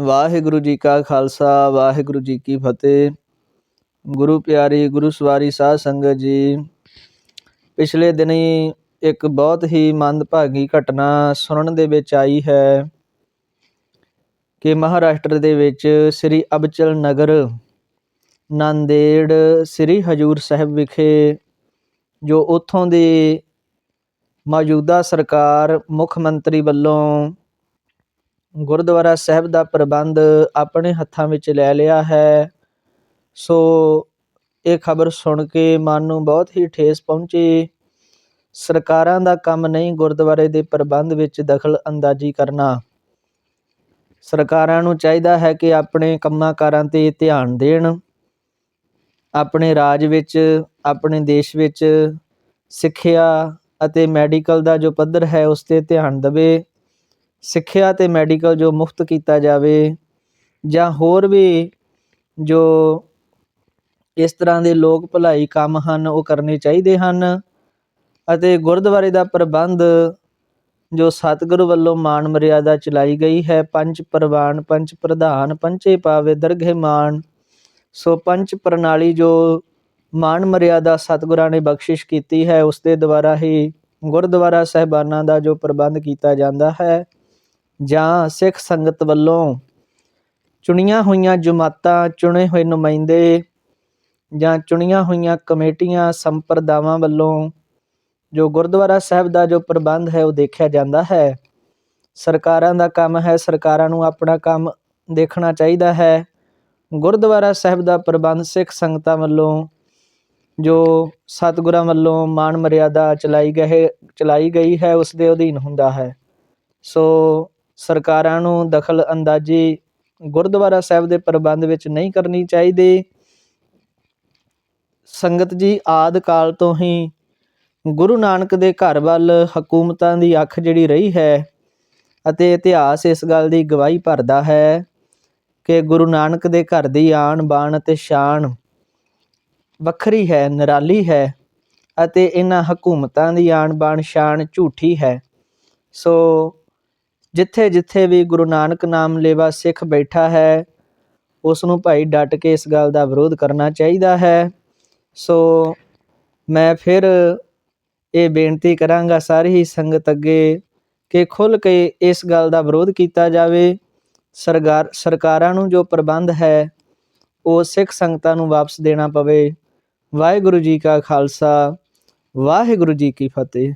ਵਾਹਿਗੁਰੂ ਜੀ ਕਾ ਖਾਲਸਾ, ਵਾਹਿਗੁਰੂ ਜੀ ਕੀ ਫਤਿਹ। ਗੁਰੂ ਪਿਆਰੀ, ਗੁਰੂ ਸਵਾਰੀ ਸਾਧ ਸੰਗਤ ਜੀ, ਪਿਛਲੇ ਦਿਨੀ ਇੱਕ ਬਹੁਤ ਹੀ ਮੰਦਭਾਗੀ ਘਟਨਾ ਸੁਣਨ ਦੇ ਵਿੱਚ ਆਈ ਹੈ ਕਿ ਮਹਾਰਾਸ਼ਟਰ ਦੇ ਵਿੱਚ ਸ੍ਰੀ ਅਬਚਲ ਨਗਰ, ਨਾਂਦੇੜ ਸ੍ਰੀ ਹਜੂਰ ਸਾਹਿਬ ਵਿਖੇ, ਜੋ ਉੱਥੋਂ ਦੀ ਮੌਜੂਦਾ ਸਰਕਾਰ ਮੁੱਖ ਮੰਤਰੀ ਵੱਲੋਂ ਗੁਰਦੁਆਰਾ ਸਾਹਿਬ ਦਾ ਪ੍ਰਬੰਧ ਆਪਣੇ ਹੱਥਾਂ ਵਿੱਚ ਲੈ ਲਿਆ ਹੈ। ਸੋ ਇਹ ਖਬਰ ਸੁਣ ਕੇ ਮਨ ਨੂੰ ਬਹੁਤ ਹੀ ਠੇਸ ਪਹੁੰਚੀ। ਸਰਕਾਰਾਂ ਦਾ ਕੰਮ ਨਹੀਂ ਗੁਰਦੁਆਰੇ ਦੇ ਪ੍ਰਬੰਧ ਵਿੱਚ ਦਖਲ ਅੰਦਾਜ਼ੀ ਕਰਨਾ। ਸਰਕਾਰਾਂ ਨੂੰ ਚਾਹੀਦਾ ਹੈ ਕਿ ਆਪਣੇ ਕੰਮਾਂ ਕਾਰਾਂ ਤੇ ਧਿਆਨ ਦੇਣ। ਆਪਣੇ ਰਾਜ ਵਿੱਚ, ਆਪਣੇ ਦੇਸ਼ ਵਿੱਚ ਸਿੱਖਿਆ ਅਤੇ ਮੈਡੀਕਲ ਦਾ ਜੋ ਪੱਧਰ ਹੈ, ਉਸ ਤੇ ਧਿਆਨ ਦੇਵੇ। ਸਿੱਖਿਆ ਅਤੇ ਮੈਡੀਕਲ ਜੋ ਮੁਫਤ ਕੀਤਾ ਜਾਵੇ ਜਾਂ ਹੋਰ ਵੀ ਜੋ ਇਸ ਤਰ੍ਹਾਂ ਦੇ ਲੋਕ ਭਲਾਈ ਕੰਮ ਹਨ, ਉਹ ਕਰਨੇ ਚਾਹੀਦੇ ਹਨ ਅਤੇ ਗੁਰਦੁਆਰੇ ਦਾ ਪ੍ਰਬੰਧ ਜੋ ਸਤਿਗੁਰੂ ਵੱਲੋਂ ਮਾਨ ਮਰਿਆਦਾ ਚਲਾਈ ਗਈ ਹੈ, ਪੰਜ ਪ੍ਰਵਾਨ, ਪੰਜ ਪ੍ਰਧਾਨ ਪੰਚੇ ਪਾਵੇ, ਦਰਗਹਿ ਮਾਨ, ਸੋ ਪੰਚ ਪ੍ਰਣਾਲੀ ਜੋ ਮਾਨ ਮਰਿਆਦਾ ਸਤਿਗੁਰਾਂ ਨੇ ਬਖਸ਼ਿਸ਼ ਕੀਤੀ ਹੈ, ਉਸ ਦੇ ਦੁਆਰਾ ਹੀ ਗੁਰਦੁਆਰਾ ਸਹਿਬਾਨਾਂ ਦਾ ਜੋ ਪ੍ਰਬੰਧ ਕੀਤਾ ਜਾਂਦਾ ਹੈ। ਜਾਂ ਸਿੱਖ ਸੰਗਤ ਵੱਲੋਂ ਚੁਣੀਆਂ ਹੋਈਆਂ ਜਮਾਤਾਂ ਚੁਣੇ ਹੋਏ ਨੁਮਾਇੰਦੇ ਜਾਂ ਚੁਣੀਆਂ ਹੋਈਆਂ ਕਮੇਟੀਆਂ, ਸੰਪਰਦਾਵਾਂ ਵੱਲੋਂ ਜੋ ਗੁਰਦੁਆਰਾ ਸਾਹਿਬ ਦਾ ਜੋ ਪ੍ਰਬੰਧ ਹੈ, ਉਹ ਦੇਖਿਆ ਜਾਂਦਾ ਹੈ। ਸਰਕਾਰਾਂ ਦਾ ਕੰਮ ਹੈ, ਸਰਕਾਰਾਂ ਨੂੰ ਆਪਣਾ ਕੰਮ ਦੇਖਣਾ ਚਾਹੀਦਾ ਹੈ। ਗੁਰਦੁਆਰਾ ਸਾਹਿਬ ਦਾ ਪ੍ਰਬੰਧ ਸਿੱਖ ਸੰਗਤਾਂ ਵੱਲੋਂ ਜੋ ਸਤਿਗੁਰਾਂ ਵੱਲੋਂ ਮਾਨ ਮਰਿਆਦਾ ਚਲਾਈ ਗਏ, ਚਲਾਈ ਗਈ ਹੈ, ਉਸ ਦੇ ਅਧੀਨ ਹੁੰਦਾ ਹੈ। ਸੋ ਸਰਕਾਰਾਂ ਨੂੰ ਦਖਲ ਅੰਦਾਜ਼ੀ ਗੁਰਦੁਆਰਾ ਸਾਹਿਬ ਦੇ ਪ੍ਰਬੰਧ ਵਿੱਚ ਨਹੀਂ ਕਰਨੀ ਚਾਹੀਦੀ। ਸੰਗਤ ਜੀ, ਆਦ ਕਾਲ ਤੋਂ ਹੀ ਗੁਰੂ ਨਾਨਕ ਦੇ ਘਰ ਵੱਲ ਹਕੂਮਤਾਂ ਦੀ ਅੱਖ ਜਿਹੜੀ ਰਹੀ ਹੈ ਅਤੇ ਇਤਿਹਾਸ ਇਸ ਗੱਲ ਦੀ ਗਵਾਹੀ ਭਰਦਾ ਹੈ ਕਿ ਗੁਰੂ ਨਾਨਕ ਦੇ ਘਰ ਦੀ ਆਣ ਬਾਣ ਅਤੇ ਸ਼ਾਨ ਵੱਖਰੀ ਹੈ, ਨਿਰਾਲੀ ਹੈ ਅਤੇ ਇਹਨਾਂ ਹਕੂਮਤਾਂ ਦੀ ਆਣ ਬਾਣ ਸ਼ਾਨ ਝੂਠੀ ਹੈ। ਸੋ ਜਿੱਥੇ ਜਿੱਥੇ ਵੀ ਗੁਰੂ ਨਾਨਕ ਨਾਮ ਲੇਵਾ ਸਿੱਖ ਬੈਠਾ ਹੈ ਉਸ ਨੂੰ ਭਾਈ ਡਟ ਕੇ ਇਸ ਗੱਲ ਦਾ ਵਿਰੋਧ ਕਰਨਾ ਚਾਹੀਦਾ ਹੈ। ਸੋ ਮੈਂ ਫਿਰ ਇਹ ਬੇਨਤੀ ਕਰਾਂਗਾ ਸਾਰੀ ਹੀ ਸੰਗਤ ਅੱਗੇ ਕਿ ਖੁੱਲ ਕੇ ਇਸ ਗੱਲ ਦਾ ਵਿਰੋਧ ਕੀਤਾ ਜਾਵੇ। ਸਰਕਾਰ ਸਰਕਾਰਾਂ ਨੂੰ ਜੋ ਪ੍ਰਬੰਧ ਹੈ, ਉਹ ਸਿੱਖ ਸੰਗਤਾਂ ਨੂੰ ਵਾਪਸ ਦੇਣਾ ਪਵੇ। ਵਾਹਿਗੁਰੂ ਜੀ ਕਾ ਖਾਲਸਾ, ਵਾਹਿਗੁਰੂ ਜੀ ਕੀ ਫਤਿਹ।